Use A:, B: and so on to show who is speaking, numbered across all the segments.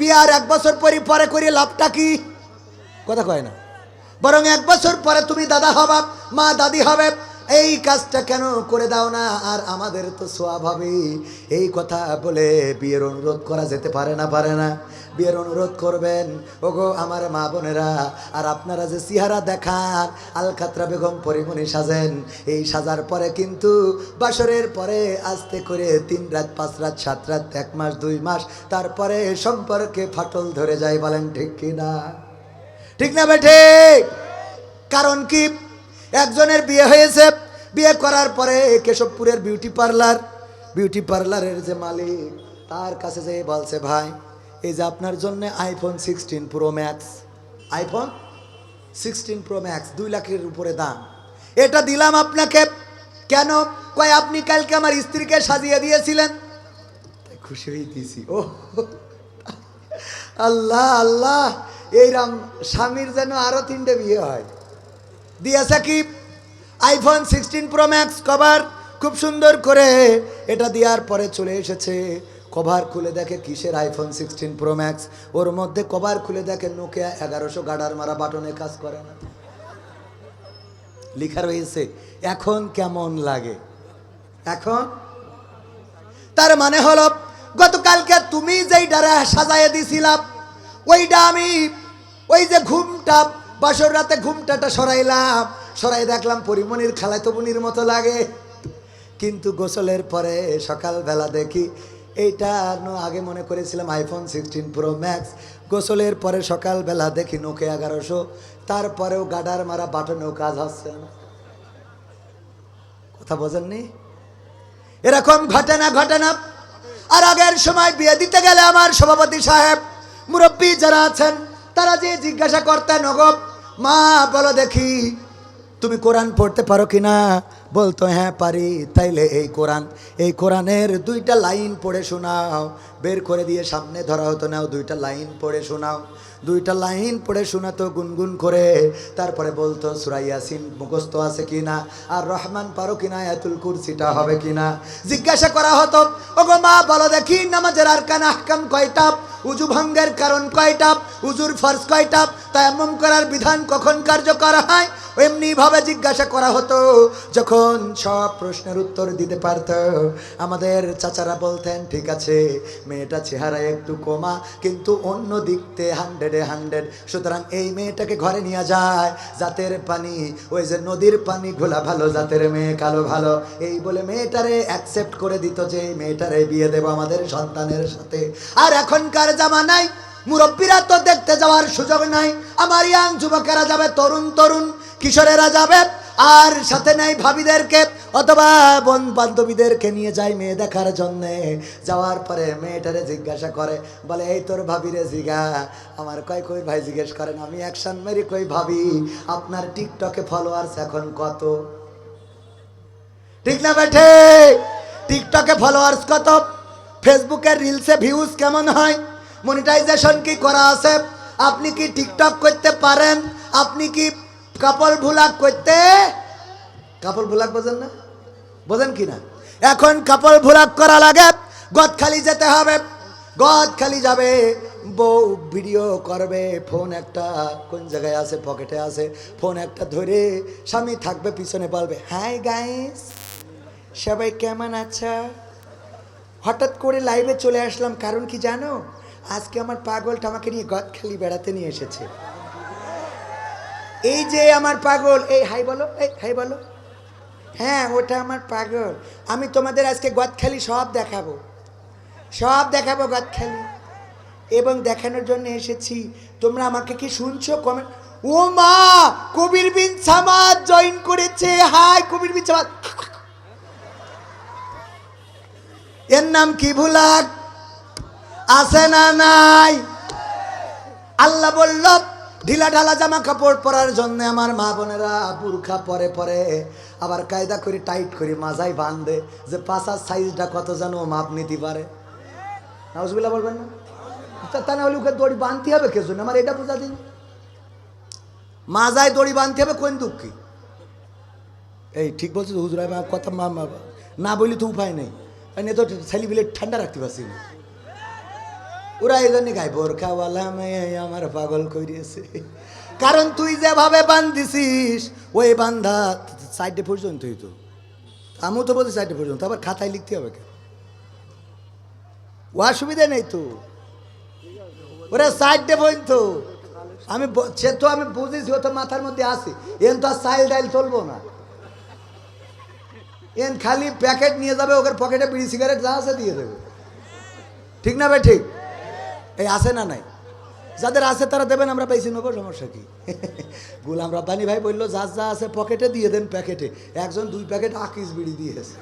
A: বিয়ার এক বছর পরে পরে করে, লাভটা কি? কথা কয় না। বরং এক বছর পরে তুমি দাদা হবা, মা দাদি হবে এই কাজটা কেন করে দাও না? আর আমাদের তো হবে। এই কথা বলে বিয়ের অনুরোধ করা যেতে পারে না পারে না। বিয়ের অনুরোধ করবেন। ওগো আমার মা বোনেরা, আর আপনারা যে চেহারা দেখান, আলকাতরা বেগম পরিমণি সাজেন, এই সাজার পরে কিন্তু বাসরের পরে আস্তে করে তিন রাত, পাঁচ রাত, সাত রাত, এক মাস, দুই মাস, তারপরে সম্পর্কে ফাটল ধরে যায় বলেন ঠিক কিনা ঠিক না বেঠে কারণ কি? একজনের বিয়ে হয়েছে, বিয়ে করার পরে কেশবপুরের বিউটি পার্লার, বিউটি পার্লারের যে মালিক, তার কাছে যে বলছে, ভাই, এই যে আপনার জন্য iPhone sixteen pro max iPhone sixteen pro max দুই লাখের উপরে দাম। এটা দিলাম আপনাকে। কেন? কয়, আপনি কালকে আমার স্ত্রীকে সাজিয়ে দিয়েছিলেন? খুশি হয়ে দিয়েছি ও আল্লাহ আল্লাহ এইরাম স্বামীর যেন আরও তিনটে বিয়ে হয়। দিয়েছে কি iPhone sixteen pro max cover খুব সুন্দর করে এটা দেওয়ার পরে চলে এসেছে। কভার খুলে দেখে কিসের আইফোন সিক্সটিন প্রো ম্যাক্স ওর মধ্যে কভার খুলে দেখে নোকিয়া এগারোশো গাডার মারা বাটনে কাজ করে না। লেখা রয়েছে, এখন কেমন লাগে? এখন? তার মানে হলো, গতকালকে তুমি যেই ডারে সাজায় দিছিলাম, ওইটা আমি, ওই যে ঘুমটা বাসর রাতে ঘুমটাটা সরাইলাম। সরাই দেখলাম পরিমণির খালাতো বুনির মতো লাগে। কিন্তু গোসলের পরে সকালবেলা দেখি এইটা আগে মনে করেছিলাম আইফোন সিক্সটিন প্রো ম্যাক্স গোসলের পরে সকালবেলা দেখি নোকে এগারোশো। তারপরেও গাডার মারা বাটনেও কাজ হচ্ছে না। কথা বোঝেননি? এরকম ঘটনা ঘটনা। আর আগের সময় বিয়ে দিতে গেলে আমার সভাপতি সাহেব মুরব্বী যারা আছেন, তারা যে জিজ্ঞাসা করতেন, ওগো মা, বলো দেখি, তুমি কোরআন পড়তে পারো কি না বলতো হ্যাঁ পারি। তাইলে এই কোরআন, এই কোরআনের দুইটা লাইন পড়ে শোনাও। বের করে দিয়ে সামনে ধরা হতো, নাও, দুইটা লাইন পড়ে শোনাও। দুইটা লাইন পড়ে শোনাতো গুনগুন করে। তারপরে বলতো সুরাইয়াসিন মুখস্থ আছে কিনা? আর রহমান পারো কিনা? এতুল কুরসিটা হবে কিনা? জিজ্ঞাসা করা হতো, ওগো মা, বলো দেখি, নামাজের আর কান আহকাম কয়টা? উজু ভঙ্গের কারণ কয়টা? উজুর ফরজ কয়টা? তায়াম্মুম করার বিধান কখন কার্যকর হয়? এমনি ভাবে জিজ্ঞাসা করা হতো। যখন সব প্রশ্নের উত্তর দিতে পারত। আমাদের চাচারা বলতেন, ঠিক আছে, মেয়েটা চেহারা একটু কমা, কিন্তু অন্য দিকতে হান্ড্রেডে হান্ড্রেড সুতরাং এই মেয়েটাকে ঘরে নিয়ে যায়। জাতের পানি, ওই যে নদীর পানি, ঘোলা ভালো, জাতের মেয়ে, কালো ভালো। এই বলে মেয়েটারে অ্যাকসেপ্ট করে দিত যে, মেয়েটারে বিয়ে দেবো আমাদের সন্তানের সাথে। আর এখনকার জামানায় মুরব্বীরা তো দেখতে যাওয়ার সুযোগ নাই। আমার ইয়াং যুবকেরা যাবে, তরুণ তরুণ, কিশোরেরা যাবে, আর সাথে নাই ভাবিদেরকে, অথবা বন বান্ধবীদেরকে নিয়ে যায় মেয়ে দেখার জন্য। যাওয়ার পরে মেয়েটারে জিজ্ঞাসা করে, বলে, এই তোর ভাবিরে জিগা। আমার কয়, কই ভাই, জিজ্ঞেস করেন, আমি অ্যাকশন মেরি কই ভাবি? আপনার টিকটকে ফলোয়ার্স এখন কত? ঠিক না বেঠে? টিকটকে ফলোয়ার্স কত? ফেসবুকের রিলসে ভিউজ কেমন হয়? মনিটাইজেশন কি করা আছে? আপনি কি টিকটক করতে পারেন? আপনি কি কাপল ভুলাক করতে? কাপল ভুলাক বোঝেন না? বোঝেন কি না? এখন কাপল ভুলাক করা লাগে গদখালি যেতে হবে। গদখালি যাবে, বউ ভিডিও করবে ফোন একটা কোন জায়গায় আছে পকেটে আছে ফোন একটা ধরে স্বামী থাকবে, পিছনে বলবে হাই গাইস সবাই কেমন আছো? হঠাৎ করে লাইভে চলে আসলাম, কারণ কি জানো? আজকে আমার পাগলটা আমাকে নিয়ে গদখালি বেড়াতে নিয়ে এসেছে। এই যে আমার পাগল, এই, হাই বলো, এই, হাই বলো। হ্যাঁ ওটা আমার পাগল। আমি তোমাদের আজকে গদখালি সব দেখাবো। সব দেখাবো গদখালি এবং দেখানোর জন্য এসেছি। তোমরা আমাকে কি শুনছো? কমেন্ট ও মা, কবির বিন সামাদ জয়েন করেছে। হাই, কবির বিন সামাদ। এর নাম কি ভুলাক? আছে না নাই? আল্লাহ বলল, ঢিলা ঢালা জামা কাপড় পরার জন্য আমার মা বোনেরা বুরখা পরে পরে আবার কায়দা করে, টাইট করে মাজাই বাঁধে যে পাশার সাইজটা কত যেন মাপ নিতে পারে। নাউজবিল্লা বলবেন না? তা- না হলে ওকে দড়ি বাঁধতে হবে কে জন্য? আমার এটা বোঝা দিন। মাজায় দড়ি বাঁধতে হবে কোন দুঃখী? এই ঠিক বলছো হুজুর কথা মা না বলি তো উপায় নেই। তো ছেলে ঠান্ডা রাখতে পারছি। না ওরা এই জন্য গাই বোরখাওয়ালা মেয়ে আমার পাগল করিয়েছে কারণ তুই যেভাবে বান্ধিছিস, ওই বান্ধা সাইডে পর্যন্তই তো। আমিও তো বলছি সাইডে পর্যন্ত, আবার খাতায় লিখতে হবে কেন? ও অসুবিধা নেই তো। ওরা সাইডে পর্যন্ত। আমি সে তো আমি বুঝেছি, ও তো মাথার মধ্যে আসে এন তো আর সাইল ডাইল চলবো না। এন খালি প্যাকেট নিয়ে যাবে ওকে পকেটে বিড়ি, সিগারেট যা আছে দিয়ে দেবে। ঠিক না ভাই ঠিক? এই আছে না নাই? যাদের আছে তারা দেবেন, আমরা পেয়েছি নেব, সমস্যা কি? গুলাম রব্বানি ভাই বলল যার যা আছে পকেটে দিয়ে দেন প্যাকেটে একজন দুই প্যাকেট আকিস বিড়ি দিয়েছে।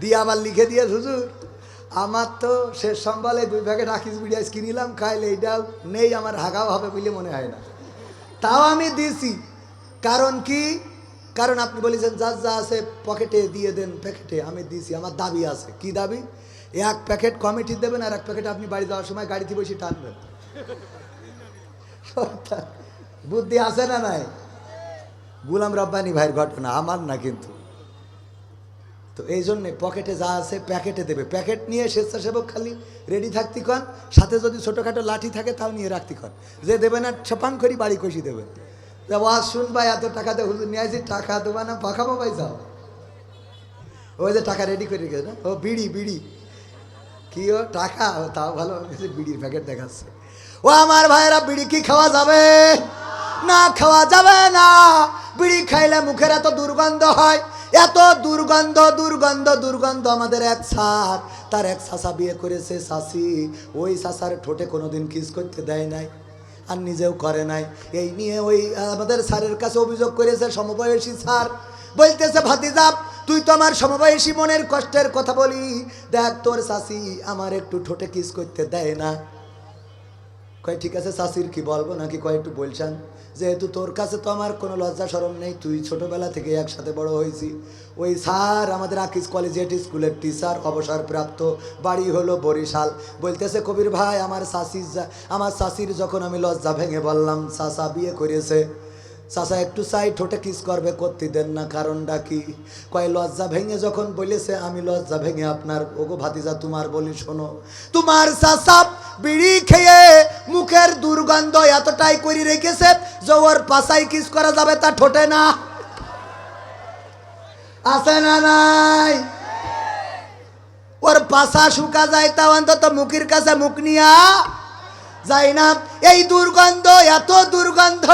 A: দিয়ে আবার লিখে দিয়ে, হুজুর, আমার তো শেষ সম্বলে দুই প্যাকেট আকিস বিড়ি আজ কিনিলাম খাইলে এইটাও নেই, আমার হাগাও হবে বলে মনে হয় না। তাও আমি দিছি। কারণ কি? কারণ আপনি বলেছেন যার যা আছে পকেটে দিয়ে দেন প্যাকেটে আমি দিছি, আমার দাবি আছে। কি দাবি? এক প্যাকেট কমিটি দেবেন আর এক প্যাকেট আপনি বাড়ি যাওয়ার সময় গাড়িতে বসে টানবেন। বুদ্ধি আছে না নাই? গুলাম রব্বানি ভাইয়ের ঘটনা, আমার না কিন্তু। তো এই জন্যে পকেটে যা আছে প্যাকেটে দেবে। প্যাকেট নিয়ে স্বেচ্ছাসেবক খালি রেডি থাকতি কন, সাথে যদি ছোটোখাটো লাঠি থাকে তাও নিয়ে রাখতি কন। যে দেবে না, ছাপাং করি বাড়ি কষি দেবে। ওয়াজ শুনবা, এত টাকাতে হুজুর নিয়ে টাকা দেবা না, পাখাবো পয়সা ওই যে টাকা রেডি করে রেখেছে না? ও বিড়ি বিড়ি। কি ও টাকা তাও ভালো, কাছে বিড়ির প্যাকেট দেখাচ্ছে। ও আমার ভাইয়েরা, বিড়ি কি খাওয়া যাবে? না, খাওয়া যাবে না। বিড়ি খাইলে মুখের এত দুর্গন্ধ হয়। এত দুর্গন্ধ দুর্গন্ধ দুর্গন্ধ আমাদের এক সার তার এক সাসা বিয়ে করেছে শাসি। ওই সাসার ঠোঁটে কোনোদিন কিস করতে দেয় নাই। আর নিজেও করে নাই। এই নিয়ে ওই আমাদের স্যারের কাছে অভিযোগ করেছে সমবয়সী স্যার। বলতেছে ভাতিজাব তুই তো আমার সমবয়সী মনের কষ্টের কথা বলি। দেখ তোর শাসি আমার একটু ঠোঁটে কিস করতে দেয় না। কয়, ঠিক আছে শাসির কি বলব নাকি কয় একটু বলছেন? যেহেতু তোর কাছে তো আমার কোনো লজ্জা সরম নেই, তুই ছোটবেলা থেকে একসাথে বড় হয়েছি। ওই স্যার আমাদের আকিস কলেজিয়েট স্কুলের টিচার অবসরপ্রাপ্ত, বাড়ি হলো বরিশাল। বলতেছে, কবির ভাই, আমার শাসির যা- আমার শাসির যখন আমি লজ্জা ভেঙে বললাম শাসা বিয়ে করেছে। চাচা, একটু চাই, ঠোঁটে কিস করবে, করতে দেন না, কারণটা কি? কয়, লজ্জা ভেঙে যখন বলেছে, আমি লজ্জা ভেঙে আপনার, ওগো ভাতিজা, তোমার বলি শোনো। তোমার চাচা বিড়ি খেয়ে মুখের দুর্গন্ধ এতটাই করে রেখেছে যে পাশাই কিস করা যাবে তা ঠোঁটে না। আছে না নাই? ওর পাশা শুকা যায় তা অন্তত মুখের কাছে মুখ নিয়া যাই না। এই দুর্গন্ধ, এত দুর্গন্ধ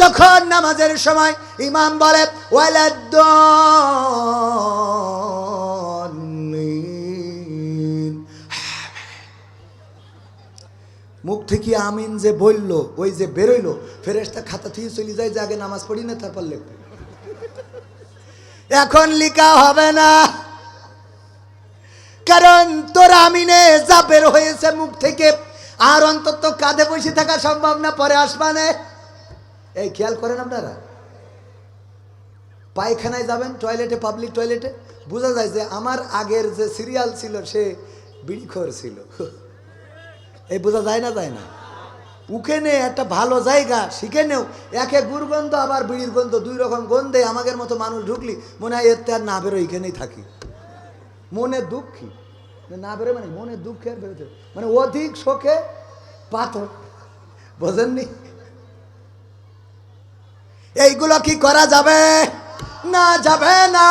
A: যখন নামাজের সময় ইমাম বলে। মুখ থেকে আমিন যে বলল, ওই যে বেরোইলো, ফেরেশতা খাতা থেকে চলে যায়, যে আগে নামাজ পড়ি না, তারপর লিখবে। এখন লিখা হবে না। কারণ তোর আমিনে যা বের হয়েছে মুখ থেকে, আর অন্তত কাঁধে বসে থাকা সম্ভব না, পরে আসবানে এই খেয়াল করেন আপনারা? পায়খানায় যাবেন টয়লেটে পাবলিক টয়লেটে বোঝা যায় যে আমার আগের যে সিরিয়াল ছিল, সে বিড়িখোর ছিল। এই বোঝা যায় না যায় না? উখেনে একটা ভালো জায়গা, শিখে নেও। একে গুরগন্ধ আবার বিড়ির গন্ধ, দুই রকম গন্ধে আমাদের মতো মানুষ ঢুকলি, মনে হয় এর আর না বেরো এখানেই থাকি। মনে দুঃখী। না বেরো মানে মনে দুঃখে আর বেরোতে মানে অধিক শোকে পাথর। বোঝেননি? এইগুলো কি করা যাবে? না যাবে না।